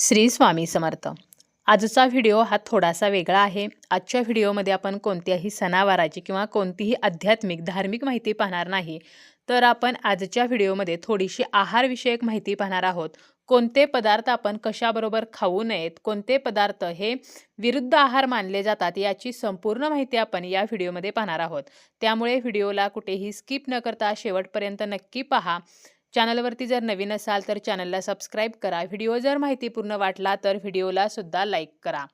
श्री स्वामी समर्थ. आजचा व्हिडिओ हा थोडासा वेगळा आहे. आजच्या व्हिडिओमध्ये आपण कोणत्याही सणावाराची किंवा कोणतीही आध्यात्मिक धार्मिक माहिती पाहणार नाही. तर आपण आजच्या व्हिडिओमध्ये थोडीशी आहारविषयक माहिती पाहणार आहोत. कोणते पदार्थ आपण कशाबरोबर खाऊ नयेत कोणते पदार्थ हे विरुद्ध आहार मानले जातात याची संपूर्ण माहिती आपण या व्हिडिओमध्ये पाहणार आहोत. त्यामुळे व्हिडिओला कुठेही स्किप न करता शेवटपर्यंत नक्की पहा. चॅनलवरती जर नवीन असाल तर चॅनलला सबस्क्राईब करा. व्हिडिओ जर माहितीपूर्ण वाटला तर व्हिडिओला सुद्धा लाईक करा.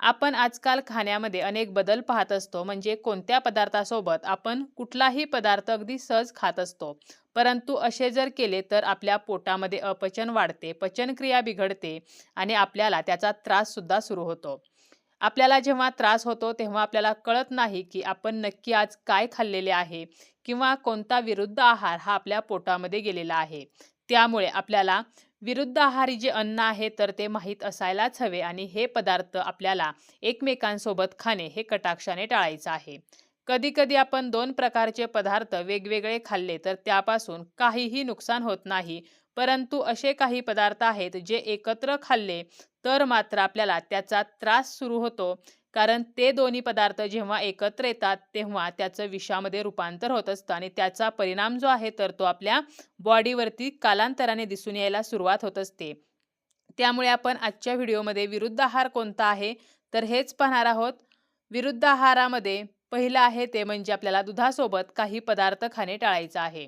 आपण आजकाल खाण्यामध्ये अनेक बदल पाहत असतो म्हणजे कोणत्या पदार्थासोबत आपण कुठलाही पदार्थ अगदी सहज खात असतो. परंतु असे जर केले तर आपल्या पोटामध्ये अपचन वाढते पचनक्रिया बिघडते आणि आपल्याला त्याचा त्राससुद्धा सुरू होतो. आपल्याला जेव्हा त्रास होतो तेव्हा आपल्याला कळत नाही की आपण नक्की आज काय खाल्लेले आहे. किंवा कोणता विरुद्ध आहार हा आपल्या पोटामध्ये गेलेला आहे. त्यामुळे आपल्याला विरुद्ध आहारी जे अन्न आहे तर ते माहीत असायलाच हवे आणि हे पदार्थ आपल्याला एकमेकांसोबत खाणे हे कटाक्षाने टाळायचं आहे. कधी कधी आपण दोन प्रकारचे पदार्थ वेगवेगळे खाल्ले तर त्यापासून काहीही नुकसान होत नाही. परंतु असे काही पदार्थ आहेत जे एकत्र खाल्ले तर मात्र आपल्याला त्याचा त्रास सुरू होतो. कारण ते दोन्ही पदार्थ जेव्हा एकत्र येतात तेव्हा त्याचं विषामध्ये रूपांतर होत असतं आणि त्याचा परिणाम जो आहे तर तो आपल्या बॉडीवरती कालांतराने दिसून यायला सुरुवात होत असते. त्यामुळे आपण आजच्या व्हिडिओमध्ये विरुद्ध आहार कोणता आहे तर हेच पाहणार आहोत. विरुद्ध आहारामध्ये पहिलं आहे ते म्हणजे आपल्याला दुधासोबत काही पदार्थ खाणे टाळायचं आहे.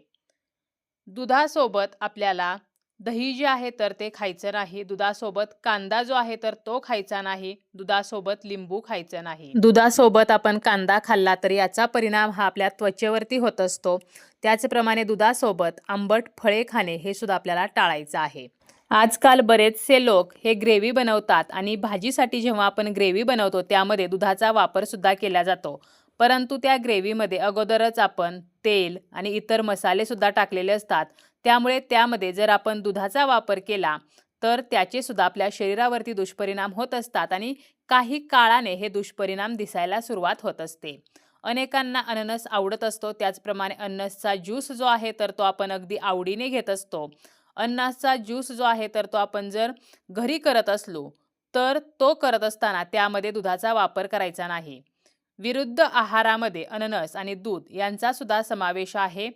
दुधासोबत आपल्याला दही जे आहे तर ते खायचं नाही. दुधासोबत कांदा जो आहे तर तो खायचा नाही. दुधासोबत लिंबू खायचं नाही. दुधासोबत आपण कांदा खाल्ला तर याचा परिणाम हा आपल्या त्वचेवरती होत असतो. त्याचप्रमाणे दुधासोबत आंबट फळे खाणे हे सुद्धा आपल्याला टाळायचं आहे. आजकाल बरेचसे लोक हे ग्रेव्ही बनवतात आणि भाजीसाठी जेव्हा आपण ग्रेव्ही बनवतो त्यामध्ये दुधाचा वापर सुद्धा केला जातो. परंतु त्या ग्रेव्हीमध्ये अगोदरच आपण तेल आणि इतर मसाले सुद्धा टाकलेले असतात. त्यामुळे त्यामध्ये जर आपण दुधाचा वापर केला तर त्याचे सुद्धा आपल्या शरीरावरती दुष्परिणाम होत असतात आणि काही काळाने हे दुष्परिणाम दिसायला सुरुवात होत असते. अनेकांना अननस आवडत असतो त्याचप्रमाणे अननसचा ज्यूस जो आहे तर तो आपण अगदी आवडीने घेत असतो. अननसचा ज्यूस जो आहे तर तो आपण जर घरी करत असलो तर तो करत असताना त्यामध्ये दुधाचा वापर करायचा नाही. विरुद्ध आहारामध्ये अननस आणि दूध यांचा सुद्धा समावेश आहे.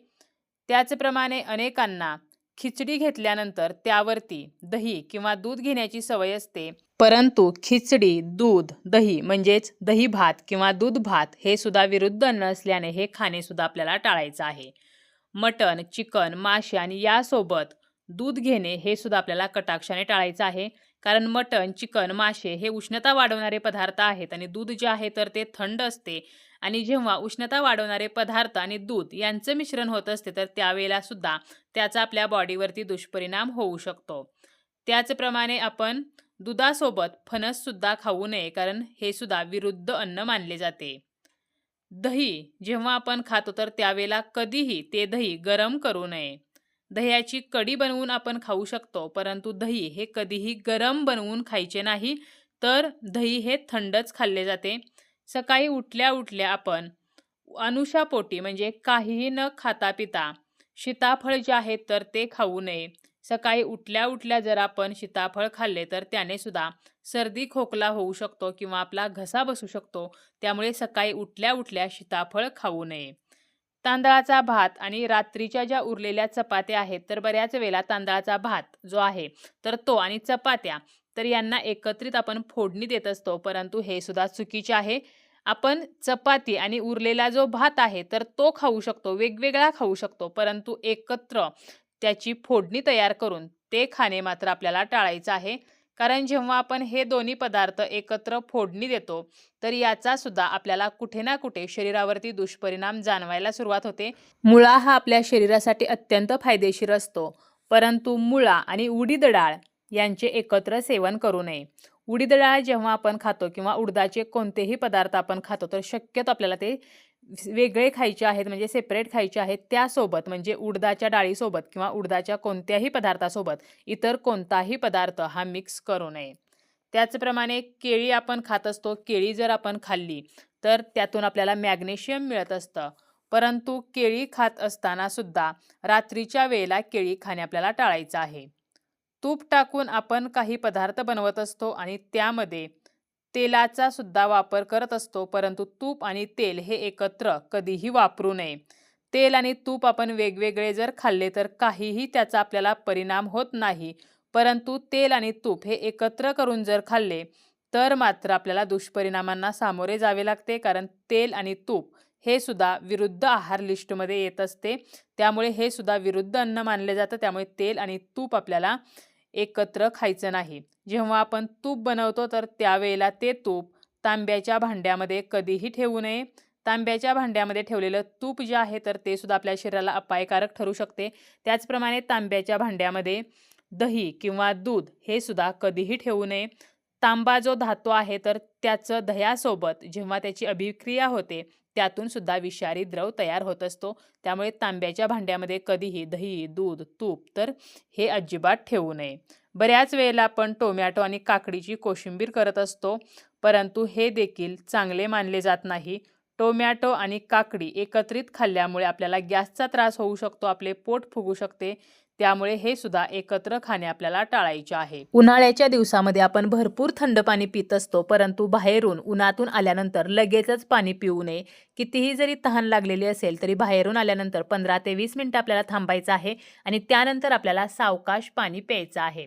त्याचप्रमाणे अनेकांना खिचडी घेतल्यानंतर त्यावरती दही किंवा दूध घेण्याची सवय असते. परंतु खिचडी दूध दही म्हणजेच दही भात किंवा दूध भात हे सुद्धा विरुद्ध अन्न असल्याने हे खाणे सुद्धा आपल्याला टाळायचं आहे. मटण चिकन मासे आणि यासोबत दूध घेणे हे सुद्धा आपल्याला कटाक्षाने टाळायचं आहे. कारण मटण चिकन मासे हे उष्णता वाढवणारे पदार्थ आहेत आणि दूध जे आहे तर ते थंड असते. आणि जेव्हा उष्णता वाढवणारे पदार्थ आणि दूध यांचं मिश्रण होत असते तर त्यावेळेला सुद्धा त्याचा आपल्या बॉडीवरती दुष्परिणाम होऊ शकतो. त्याचप्रमाणे आपण दुधासोबत फणससुद्धा खाऊ नये कारण हे सुद्धा विरुद्ध अन्न मानले जाते. दही जेव्हा आपण खातो तर त्यावेळेला कधीही ते दही गरम करू नये. दह्याची कडी बनवून आपण खाऊ शकतो परंतु दही हे कधीही गरम बनवून खायचे नाही तर दही हे थंडच खाल्ले जाते. सकाळी उठल्या उठल्या आपण अनुषापोटी म्हणजे काहीही न खाता पिता सीताफळ जे आहेत तर ते खाऊ नये. सकाळी उठल्या उठल्या जर आपण सीताफळ खाल्ले तर त्याने सुद्धा सर्दी खोकला होऊ शकतो किंवा आपला घसा बसू शकतो. त्यामुळे सकाळी उठल्या उठल्या सीताफळ खाऊ नये. तांदळाचा भात आणि रात्रीच्या ज्या उरलेल्या चपात्या आहेत तर बऱ्याच वेळेला तांदळाचा भात जो आहे तर तो आणि चपात्या तर यांना एकत्रित आपण फोडणी देत असतो. परंतु हे सुद्धा चुकीचे आहे. आपण चपाती आणि उरलेला जो भात आहे तर तो खाऊ शकतो वेगवेगळा खाऊ शकतो. परंतु एकत्र त्याची फोडणी तयार करून ते खाणे मात्र आपल्याला टाळायचं आहे. कारण जेव्हा आपण हे दोन्ही पदार्थ एकत्र फोडणी देतो तर याचा सुद्धा आपल्याला कुठे ना कुठे शरीरावरती दुष्परिणाम जाणवायला सुरुवात होते. मुळा हा आपल्या शरीरासाठी अत्यंत फायदेशीर असतो. परंतु मुळा आणि उडीद डाळ यांचे एकत्र सेवन करू नये. उडीद डाळ जेव्हा आपण खातो किंवा उडदाचे कोणतेही पदार्थ आपण खातो तर शक्यतो आपल्याला ते वेगळे खायचे आहेत म्हणजे सेपरेट खायचे आहेत त्यासोबत म्हणजे उडदाच्या डाळीसोबत किंवा उडदाच्या कोणत्याही पदार्थासोबत इतर कोणताही पदार्थ हा मिक्स करू नये. त्याचप्रमाणे केळी आपण खात असतो केळी जर आपण खाल्ली तर त्यातून आपल्याला मॅग्नेशियम मिळत असतं. परंतु केळी खात असताना सुद्धा रात्रीच्या वेळेला केळी खाणे आपल्याला टाळायचं आहे. तूप टाकून आपण काही पदार्थ बनवत असतो आणि त्यामध्ये तेलाचा सुद्धा वापर करत असतो परंतु तूप आणि तेल हे एकत्र कधीही वापरू नये. तेल आणि तूप आपण वेगवेगळे जर खाल्ले तर काहीही त्याचा आपल्याला परिणाम होत नाही. परंतु तेल आणि तूप हे एकत्र करून जर खाल्ले तर मात्र आपल्याला दुष्परिणामांना सामोरे जावे लागते कारण तेल आणि तूप हे सुद्धा विरुद्ध आहार लिस्टमध्ये येत असते. त्यामुळे हे सुद्धा विरुद्ध अन्न मानले जातं. त्यामुळे तेल आणि तूप आपल्याला एकत्र खायचं नाही. जेव्हा आपण तूप बनवतो तर त्यावेळेला ते तूप तांब्याच्या भांड्यामध्ये कधीही ठेवू नये. तांब्याच्या भांड्यामध्ये ठेवलेलं तूप जे आहे तर ते सुद्धा आपल्या शरीराला अपायकारक ठरू शकते. त्याचप्रमाणे तांब्याच्या भांड्यामध्ये दही किंवा दूध हे सुद्धा कधीही ठेवू नये. तांबा जो धातू आहे तर त्याचं दह्यासोबत जेव्हा त्याची अभिक्रिया होते त्यातून सुद्धा विषारी द्रव तयार होत असतो. त्यामुळे तांब्याच्या भांड्यामध्ये कधीही दही दूध तूप तर हे अजिबात ठेवू नये. बऱ्याच वेळेला आपण टोमॅटो आणि काकडीची कोशिंबीर करत असतो परंतु हे देखील चांगले मानले जात नाही. टोमॅटो आणि काकडी एकत्रित खाल्ल्यामुळे आपल्याला गॅसचा त्रास होऊ शकतो आपले पोट फुगू शकते. त्यामुळे हे सुद्धा एकत्र खाणे आपल्याला टाळायचे आहे. उन्हाळ्याच्या दिवसामध्ये आपण भरपूर थंड पाणी पित असतो परंतु बाहेरून उन्हातून आल्यानंतर लगेचच पाणी पिऊ नये. कितीही जरी तहान लागलेली असेल तरी बाहेरून आल्यानंतर पंधरा ते वीस मिनटं आपल्याला थांबायचं आहे आणि त्यानंतर आपल्याला सावकाश पाणी प्यायचं आहे.